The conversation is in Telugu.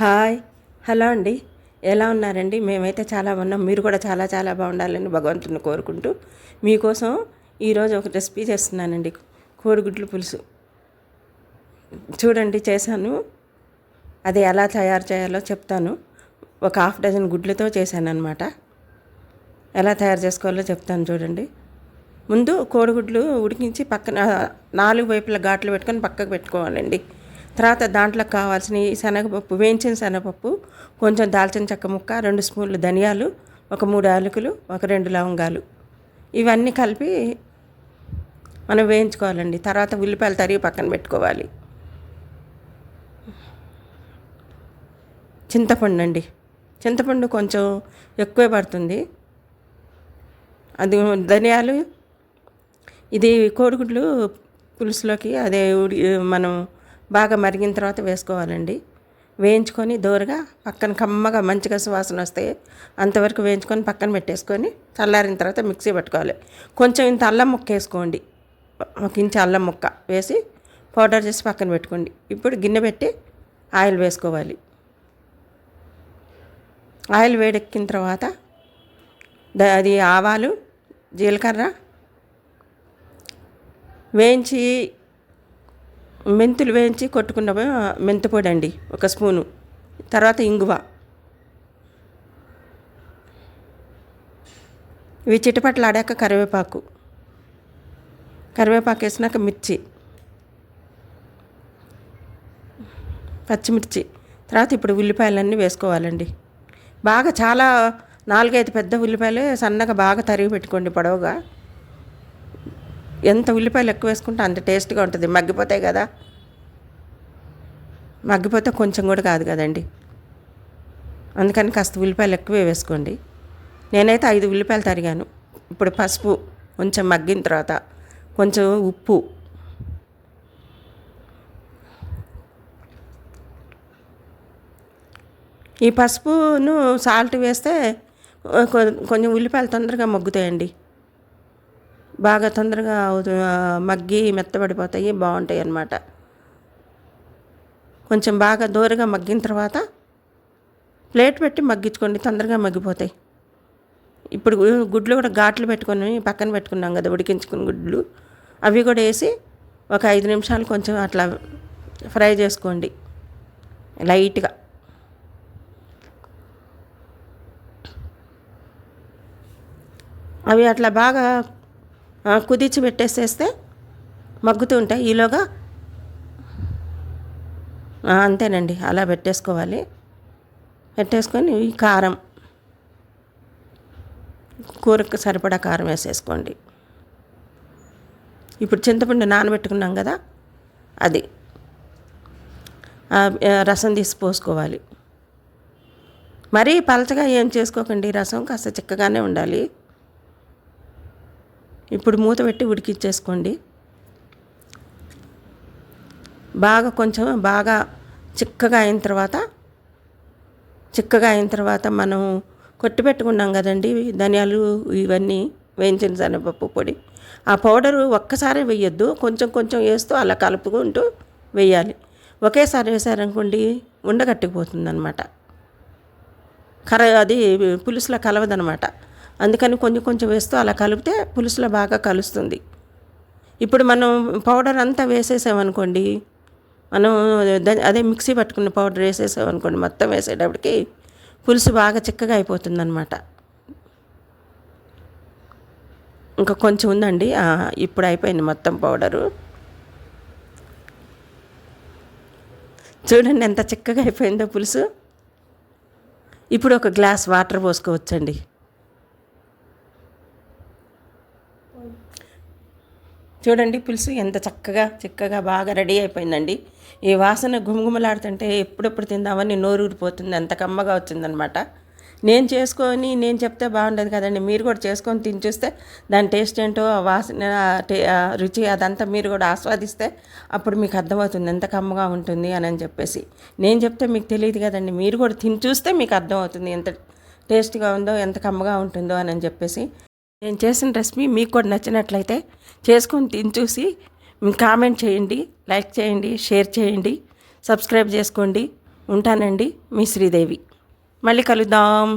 హాయ్. హలో అండి. ఎలా ఉన్నారండి? మేమైతే చాలా ఉన్నాం మీరు కూడా చాలా చాలా బాగుండాలని భగవంతుని కోరుకుంటూ మీకోసం ఈరోజు ఒక రెసిపీ చేస్తున్నానండి. కోడిగుడ్లు పులుసు. చూడండి చేశాను. అది ఎలా తయారు చేయాలో చెప్తాను. ఒక హాఫ్ డజన్ గుడ్లతో చేశాను అనమాట ఎలా తయారు చేసుకోవాలో చెప్తాను చూడండి. ముందు కోడిగుడ్లు ఉడికించి పక్కన నాలుగు వైపుల ఘాట్లు పెట్టుకొని పక్కకు పెట్టుకోవాలండి. తర్వాత దాంట్లో కావాల్సిన ఈ శనగపప్పు వేయించిన శనగపప్పు కొంచెం దాల్చిన చెక్క ముక్క రెండు స్పూన్లు ధనియాలు ఒక మూడు యాలకులు ఒక రెండు లవంగాలు. ఇవన్నీ కలిపి మనం వేయించుకోవాలండి. తర్వాత ఉల్లిపాయలు తరిగి పక్కన పెట్టుకోవాలి. చింతపండు అండి. చింతపండు కొంచెం ఎక్కువే పడుతుంది. అది ధనియాలు ఇది కోడిగుడ్లు పులుసులోకి అదే ఉడి మనం బాగా మరిగిన తర్వాత వేసుకోవాలండి. వేయించుకొని దూరగా పక్కన కమ్మగా మంచిగా సువాసన వస్తే అంతవరకు వేయించుకొని పక్కన పెట్టేసుకొని చల్లారిన తర్వాత మిక్సీ పట్టుకోవాలి. కొంచెం ఇంత అల్లం ముక్క వేసుకోండి. ఒక ఇంచు అల్లం ముక్క వేసి పౌడర్ చేసి పక్కన పెట్టుకోండి. ఇప్పుడు గిన్నె పెట్టి ఆయిల్ వేసుకోవాలి. ఆయిల్ వేడెక్కిన తర్వాత అది ఆవాలు జీలకర్ర వేయించి మెంతులు వేయించి కొట్టుకున్న మెంతిపొడి అండి ఒక స్పూను. తర్వాత ఇంగువ. ఇవి చిటపట్లు ఆడాక కరివేపాకు. కరివేపాకు వేసినాక మిర్చి. పచ్చిమిర్చి. తర్వాత ఇప్పుడు ఉల్లిపాయలన్నీ వేసుకోవాలండి. బాగా చాలా నాలుగైదు పెద్ద ఉల్లిపాయలు సన్నగా బాగా తరిగి పెట్టుకోండి పొడవుగా. ఎంత ఉల్లిపాయలు ఎక్కువ వేసుకుంటే అంత టేస్ట్గా ఉంటుంది. మగ్గిపోతాయి కదా? మగ్గిపోతే కొంచెం కూడా కాదు కదండి. అందుకని కాస్త ఉల్లిపాయలు ఎక్కువే వేసుకోండి. నేనైతే ఐదు ఉల్లిపాయలు తరిగాను. ఇప్పుడు పసుపు కొంచెం మగ్గిన తర్వాత కొంచెం ఉప్పు. ఈ పసుపును సాల్ట్ వేస్తే కొంచెం ఉల్లిపాయలు తొందరగా మగ్గుతాయండి. బాగా తొందరగా మగ్గి మెత్తబడిపోతాయి బాగుంటాయి అన్నమాట. కొంచెం బాగా దూరగా మగ్గిన తర్వాత ప్లేట్ పెట్టి మగ్గించుకోండి తొందరగా మగ్గిపోతాయి. ఇప్పుడు గుడ్లు కూడా ఘాట్లు పెట్టుకొని పక్కన పెట్టుకున్నాం కదా ఉడికించుకుని గుడ్లు. అవి కూడా వేసి ఒక ఐదు నిమిషాలు కొంచెం అట్లా ఫ్రై చేసుకోండి లైట్గా. అవి అట్లా బాగా ఆ, పెట్టేసేస్తే మగ్గుతూ ఉంటాయి. ఈలోగా అంతేనండి. అలా పెట్టేసుకోవాలి. పెట్టేసుకొని ఈ కారం కూరకు సరిపడా కారం వేసేసుకోండి. ఇప్పుడు చింతపండు నానబెట్టుకున్నాం కదా అది. రసం తీసి పోసుకోవాలి. మరీ పలచగా ఏం చేసుకోకండి. రసం కాస్త చిక్కగానే ఉండాలి. ఇప్పుడు మూత పెట్టి ఉడికిచ్చేసుకోండి. బాగా కొంచెం బాగా చిక్కగా అయిన తర్వాత చిక్కగా అయిన తర్వాత మనం కొట్టి పెట్టుకున్నాం కదండి ధనియాలు ఇవన్నీ వేయించిన శనగపప్పు పొడి. ఆ పౌడరు ఒక్కసారి వేయొద్దు కొంచెం కొంచెం వేస్తూ అలా కలుపుకుంటూ వేయాలి. ఒకేసారి వేసారనుకోండి ఉండగట్టుకుపోతుంది అనమాట కర అది పులుసులో కలవదనమాట అందుకని కొంచెం కొంచెం వేస్తూ అలా కలిపితే పులుసులో బాగా కలుస్తుంది. ఇప్పుడు మనం పౌడర్ అంతా వేసేసామనుకోండి మనం అదే మిక్సీ పట్టుకున్న పౌడర్ వేసేసామనుకోండి మొత్తం వేసేటప్పటికి పులుసు బాగా చిక్కగా అయిపోతుంది అనమాట ఇంకా కొంచెం ఉందండి. ఇప్పుడు అయిపోయింది మొత్తం పౌడరు. చూడండి ఎంత చిక్కగా అయిపోయిందో పులుసు. ఇప్పుడు ఒక గ్లాస్ వాటర్ పోసుకోవచ్చండి. చూడండి పులుసు ఎంత చక్కగా చిక్కగా బాగా రెడీ అయిపోయిందండి. ఈ వాసన గుమగుమలాడుతుంటే ఎప్పుడెప్పుడు తిందామని నోరు ఊరిపోతుంది అంత కమ్మగా వచ్చిందనమాట. నేను చేసుకొని నేను చెప్తే బాగుండదు కదండి. మీరు కూడా చేసుకొని తిని చూస్తే దాని టేస్ట్ ఏంటో ఆ వాసన టే- రుచి అదంతా మీరు కూడా ఆస్వాదిస్తే అప్పుడు మీకు అర్థమవుతుంది. ఎంత కమ్మగా ఉంటుంది అని అని చెప్పేసి. నేను చెప్తే మీకు తెలియదు కదండి. మీరు కూడా తిని చూస్తే మీకు అర్థమవుతుంది ఎంత టేస్ట్గా ఉందో ఎంత కమ్మగా ఉంటుందో అని అని చెప్పేసి. నేను చేసిన రెసిపీ మీకు కూడా నచ్చినట్లయితే చేసుకొని తిని చూసి కామెంట్ చేయండి లైక్ చేయండి షేర్ చేయండి సబ్స్క్రైబ్ చేసుకోండి. ఉంటానండి మీ శ్రీదేవి. మళ్ళీ కలుద్దాం.